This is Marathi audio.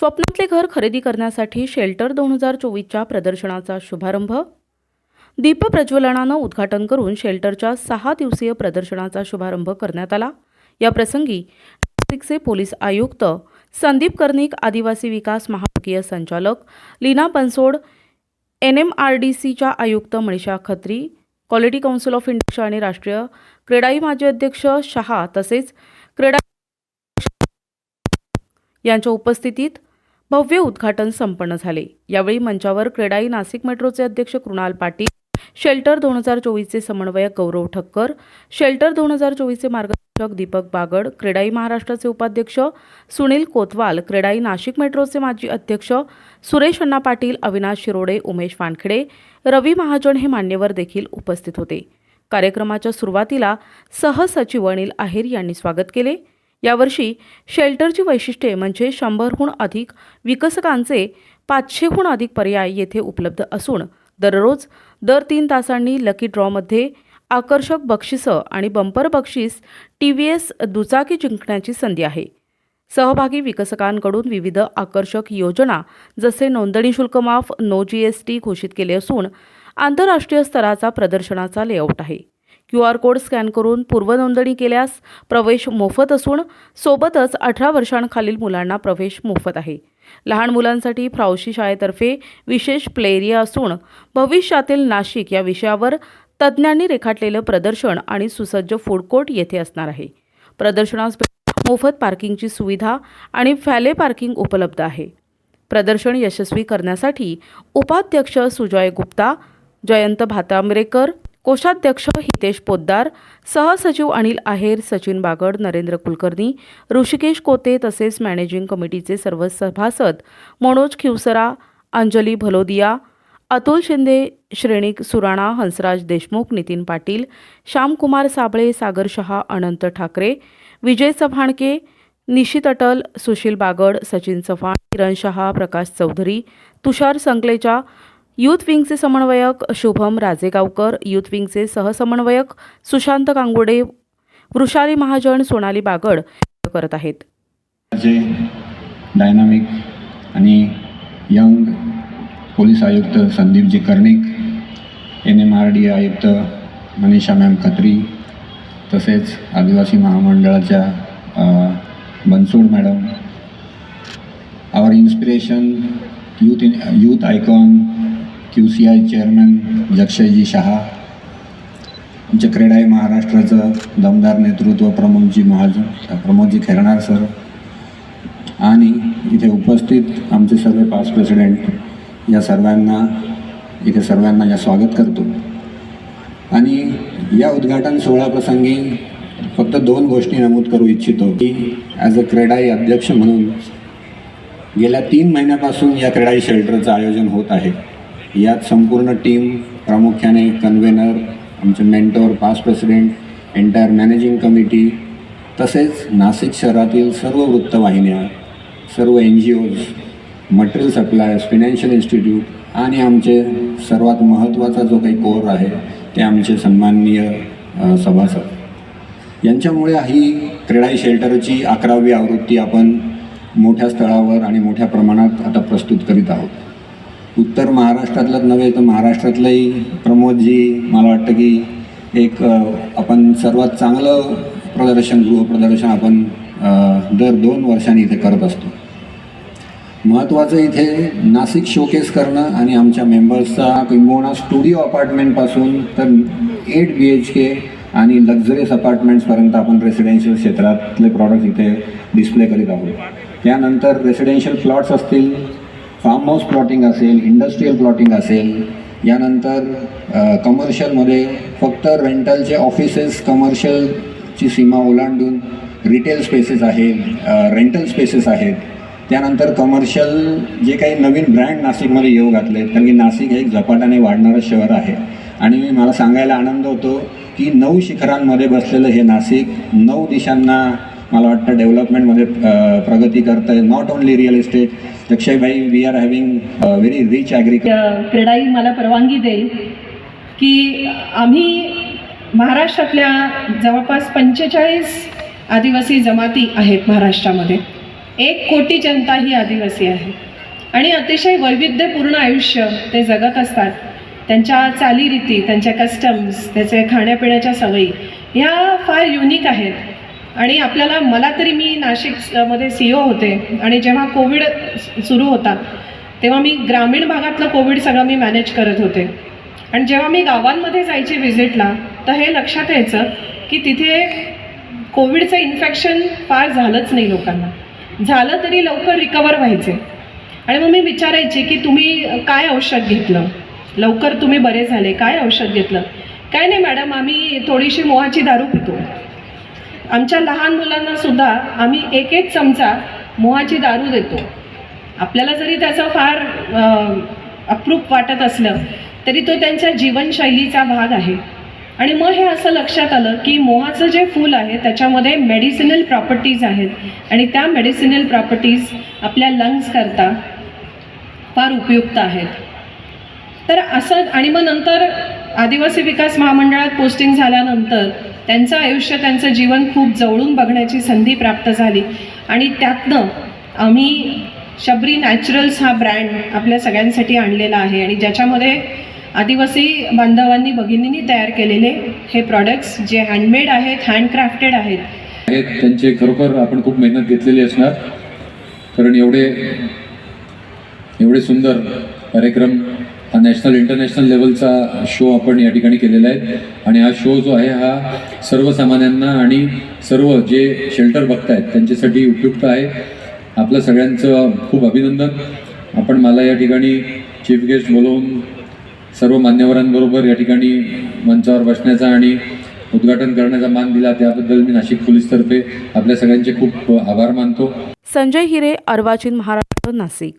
स्वप्नातले घर खरेदी करण्यासाठी शेल्टर दोन हजार चोवीसच्या प्रदर्शनाचा शुभारंभ. दीपप्रज्वलनानं उद्घाटन करून शेल्टरच्या सहा दिवसीय प्रदर्शनाचा शुभारंभ करण्यात आला. या प्रसंगी नाशिकचे पोलीस आयुक्त संदीप कर्णिक आदिवासी विकास महापकीय संचालक Leena Bansod N M R D सीच्या आयुक्त Manisha Khatri quality council of India आणि राष्ट्रीय क्रेडाई माजी अध्यक्ष शहा तसेच क्रीडा यांच्या उपस्थितीत भव्य उद्घाटन संपन्न झाले. यावेळी मंचावर क्रेडाई नाशिक मेट्रोचे अध्यक्ष कृणाल पाटील शेल्टर दोन हजार चोवीसचे समन्वयक गौरव ठक्कर शेल्टर दोन हजार चोवीसचे मार्गदर्शक दीपक बागड क्रेडाई महाराष्ट्राचे उपाध्यक्ष सुनील कोतवाल क्रेडाई नाशिक मेट्रोचे माजी अध्यक्ष सुरेश अण्णा पाटील अविनाश शिरोडे उमेश वानखेडे रवी महाजन हे मान्यवर देखील उपस्थित होते. कार्यक्रमाच्या सुरुवातीला सहसचिव अनिल आहेर यांनी स्वागत केले. यावर्षी शेल्टरची वैशिष्ट्ये म्हणजे शंभरहून अधिक विकसकांचे पाचशेहून अधिक पर्याय येथे उपलब्ध असून दररोज दर तीन तासांनी लकी ड्रॉमध्ये आकर्षक बक्षिसं आणि बंपर बक्षीस टी व्ही एस दुचाकी जिंकण्याची संधी आहे. सहभागी विकसकांकडून विविध आकर्षक योजना जसे नोंदणी शुल्क माफ नो जी एस टी घोषित केले असून आंतरराष्ट्रीय स्तराचा प्रदर्शनाचा लेआउट आहे. क्यू आर कोड स्कॅन करून पूर्वनोंदणी केल्यास प्रवेश मोफत असून सोबतच अठरा वर्षांखालील मुलांना प्रवेश मोफत आहे. लहान मुलांसाठी फ्रावशी शाळेतर्फे विशेष प्ले एरिया असून भविष्यातील नाशिक या विषयावर तज्ज्ञांनी रेखाटलेलं प्रदर्शन आणि सुसज्ज फूड कोर्ट येथे असणार आहे. प्रदर्शनास मोफत पार्किंगची सुविधा आणि फॅले पार्किंग उपलब्ध आहे. प्रदर्शन यशस्वी करण्यासाठी उपाध्यक्ष सुजय गुप्ता जयंत भातांबरेकर कोषाध्यक्ष हितेश पोद्दार सहसचिव अनिल आहेर सचिन बागड नरेंद्र कुलकर्णी ऋषिकेश कोते तसेच मॅनेजिंग कमिटीचे सर्व सभासद मनोज खिवसरा अंजली भलोदिया अतुल शिंदे श्रेणिक सुराणा हंसराज देशमुख नितीन पाटील श्यामकुमार साबळे सागर शहा अनंत ठाकरे विजय चव्हाणके निशित अटल सुशील बागड सचिन चव्हाण किरण शहा प्रकाश चौधरी तुषार संकलेचा युथ विंगचे समन्वयक शुभम राजेगावकर युथ विंगचे सहसमन्वयक सुशांत कांगोडे वृषाली महाजन सोनाली बागड करत आहेत. जे डायनामिक आणि यंग पोलीस आयुक्त Sandeepji Karnik N M R D आयुक्त मनीषा मॅम खत्री तसेच आदिवासी महामंडळाच्या Bansod madam our inspiration youth in youth icon Q C I chairman Akshayji Shah आमच्या क्रीडाई महाराष्ट्राचं दमदार नेतृत्व प्रमोदजी महाजन प्रमोदजी खेरणार सर. आणि इथे उपस्थित आमचे सर्व पास प्रेसिडेंट या सर्वांना इथे सर्वांना या स्वागत करतो. आणि या उद्घाटन सोहळ्याप्रसंगी फक्त दोन गोष्टी नमूद करू इच्छितो. की ॲज अ क्रेडाई अध्यक्ष म्हणून गेल्या तीन महिन्यापासून या क्रीडाई शेल्टरचं आयोजन होत आहे. यात संपूर्ण टीम प्रामुख्याने कन्व्हेनर आमचे mentor past president entire managing committee तसेच नाशिक शहरातील सर्व वृत्तवाहिन्या सर्व N G Os material suppliers financial institute आणि आमचे सर्वात महत्त्वाचा जो काही कोर आहे ते आमचे सन्माननीय सभासद. यांच्यामुळे ही क्रीडाई शेल्टरची अकरावी आवृत्ती आपण मोठ्या स्थळावर आणि मोठ्या प्रमाणात आता प्रस्तुत करीत आहोत. उत्तर महाराष्ट्रातलंच नव्हे तर महाराष्ट्रातलंही प्रमोदजी मला वाटतं की एक आपण सर्वात चांगलं प्रदर्शन गृहप्रदर्शन आपण दर दोन वर्षांनी इथे करत असतो. महत्त्वाचं इथे नाशिक शोकेस करणं आणि आमच्या मेंबर्सचा किंबहुना स्टुडिओ अपार्टमेंटपासून तर एट बी एच के आणि लक्झरियस अपार्टमेंट्सपर्यंत आपण रेसिडेन्शियल क्षेत्रातले प्रॉडक्ट इथे डिस्प्ले करीत आहोत. त्यानंतर रेसिडेन्शियल प्लॉट्स असतील फार्म हाऊस प्लॉटिंग असेल इंडस्ट्रीयल प्लॉटिंग असेल यानंतर कमर्शियलमध्ये फक्त रेंटलचे ऑफिसेस कमर्शियलची सीमा ओलांडून रिटेल स्पेसेस आहेत रेंटल स्पेसेस आहेत. त्यानंतर कमर्शियल जे काही नवीन ब्रँड नाशिकमध्ये येऊ घातले कारण की नाशिक हे एक झपाट्याने वाढणारं शहर आहे. आणि मला सांगायला आनंद होतो की नऊ शिखरांमध्ये बसलेलं हे नाशिक नऊ दिशांना मला वाटतं डेव्हलपमेंटमध्ये प्रगती करतं आहे not only real estate Akshaybhai we are having very rich agriculture CREDAI मला परवानगी देईल की आम्ही महाराष्ट्रातल्या जवळपास पंचेचाळीस आदिवासी जमाती आहेत महाराष्ट्रामध्ये. एक कोटी जनता ही आदिवासी आहे. आणि अतिशय वैविध्यपूर्ण आयुष्य ते जगत असतात. त्यांच्या चालीरीती त्यांच्या कस्टम्स त्याचे खाण्यापिण्याच्या सवयी ह्या फार युनिक आहेत. आणि आपल्याला मला तरी मी नाशिकमध्ये सी ओ होते आणि जेव्हा कोविड सुरू होता तेव्हा मी ग्रामीण भागातलं कोविड सगळं मी मॅनेज करत होते. आणि जेव्हा मी गावांमध्ये जायची व्हिजिटला तर हे लक्षात यायचं की तिथे कोविडचं इन्फेक्शन फार झालंच नाही लोकांना. झालं तरी लवकर रिकवर व्हायचे. आणि मग मी विचारायचे की तुम्ही काय औषध घेतलं? लवकर तुम्ही बरे झाले काय औषध घेतलं? काय नाही मॅडम आम्ही थोडीशी मोहाची दारू पितो. आमच्या लहान मुलांना सुद्धा आम्ही एक एक चमचा मोहाची दारू देतो. आपल्याला जरी त्याचं फार अप्रूप वाटत असलं तरी तो त्यांच्या जीवनशैलीचा भाग आहे. आणि मग हे असं लक्षात आलं की मोहाचं जे फूल आहे त्याच्यामध्ये मेडिसिनल प्रॉपर्टीज आहेत. आणि त्या मेडिसिनल प्रॉपर्टीज आपल्या लंग्स करता फार उपयुक्त आहेत. तर असं आणि मग नंतर आदिवासी विकास महामंडळात पोस्टिंग झाल्यानंतर त्यांचं आयुष्य त्यांचं जीवन खूप जवळून बघण्याची संधी प्राप्त झाली. आणि त्यातनं आम्ही शबरी नॅचरल्स हा ब्रँड आपल्या सगळ्यांसाठी आणलेला आहे. आणि ज्याच्यामध्ये आदिवासी बांधवांनी भगिनींनी तयार केलेले हे प्रॉडक्ट्स जे हँडमेड आहेत हँडक्राफ्टेड आहेत. त्यांचे खरोखर आपण खूप मेहनत घेतलेली असणार. कारण एवढे एवढे सुंदर कार्यक्रम नॅशनल इंटरनॅशनल लेवलचा शो आपण या ठिकाणी केलेला आहे. आणि हा शो जो आहे हा सर्वसामान्यांना आणि सर्व जे शेल्टर बघतायत त्यांच्यासाठी उपयुक्त आहे. आपलं सगळ्यांचं खूप अभिनंदन. आपण मला या ठिकाणी चीफ गेस्ट बोलवून सर्व मान्यवरांबरोबर या ठिकाणी मंचावर बसण्याचा आणि उद्घाटन करण्याचा मान दिला त्याबद्दल मी नाशिक पोलीसतर्फे आपल्या सगळ्यांचे खूप आभार मानतो. संजय हिरे अर्वाचीन महाराष्ट्र नाशिक.